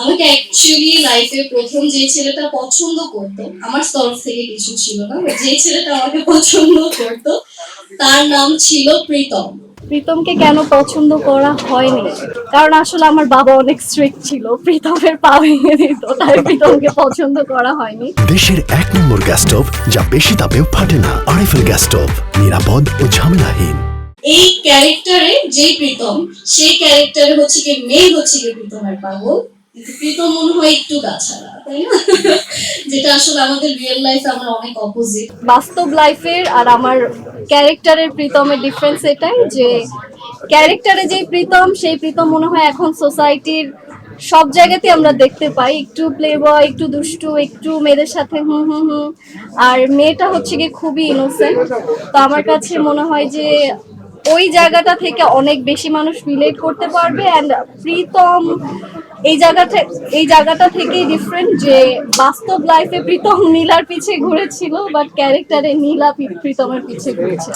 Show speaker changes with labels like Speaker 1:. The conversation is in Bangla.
Speaker 1: আমাকে অ্যাকচুয়ালি লাইফে প্রথম যে ছেলেটা পছন্দ করতো আমার তরফ থেকে কিছু ছিল না যে ছেলেটা আমাকে পছন্দ করতো তার নাম ছিল প্রীতম।
Speaker 2: প্রীতমকে কেন পছন্দ করা হয়নি? কারণ আসলে আমার বাবা অনেক স্ট্রিক্ট ছিল প্রীতমের পা ভেঙে দিত তাই প্রীতমকে পছন্দ করা হয়নি।
Speaker 3: দেশের এক নম্বর গ্যাস স্টোভ যা বেশি তাপেও ফাটে না আরএফএল গ্যাস স্টোভ নিরাপদ ও ঝামেলাহীন।
Speaker 1: এই ক্যারেক্টারে যে প্রীতম সেই ক্যারেক্টারে হচ্ছে কি মেয়ে হচ্ছে কি প্রীতমের পাগল। প্রীতম মনে হয় একটু গাছাড়া যেটা আসলে আমাদের রিয়েল লাইফে আমরা অনেক অপোজিট
Speaker 2: বাস্তব লাইফের আর আমার ক্যারেক্টারের প্রীতমের ডিফারেন্স এটাই যে ক্যারেক্টারে যে প্রীতম, সেই প্রীতম মনে হয় এখন সোসাইটির সব জায়গাতে আমরা দেখতে পাই। একটু প্লে বয় একটু দুষ্টু, একটু মেয়েদের সাথে হুম হুম হুম। আর মেয়েটা হচ্ছে গিয়ে খুবই ইনোসেন্ট তো আমার কাছে মনে হয় যে ওই জায়গাটা থেকে অনেক বেশি মানুষ রিলেট করতে পারবে। অ্যান্ড প্রীতম এই জায়গাটা এই জায়গাটা থেকেই ডিফারেন্ট যে বাস্তব লাইফে প্রীতম নীলার পিছে ঘুরেছিল বাট ক্যারেক্টারে নীলা প্রীতমের পিছে ঘুরেছে।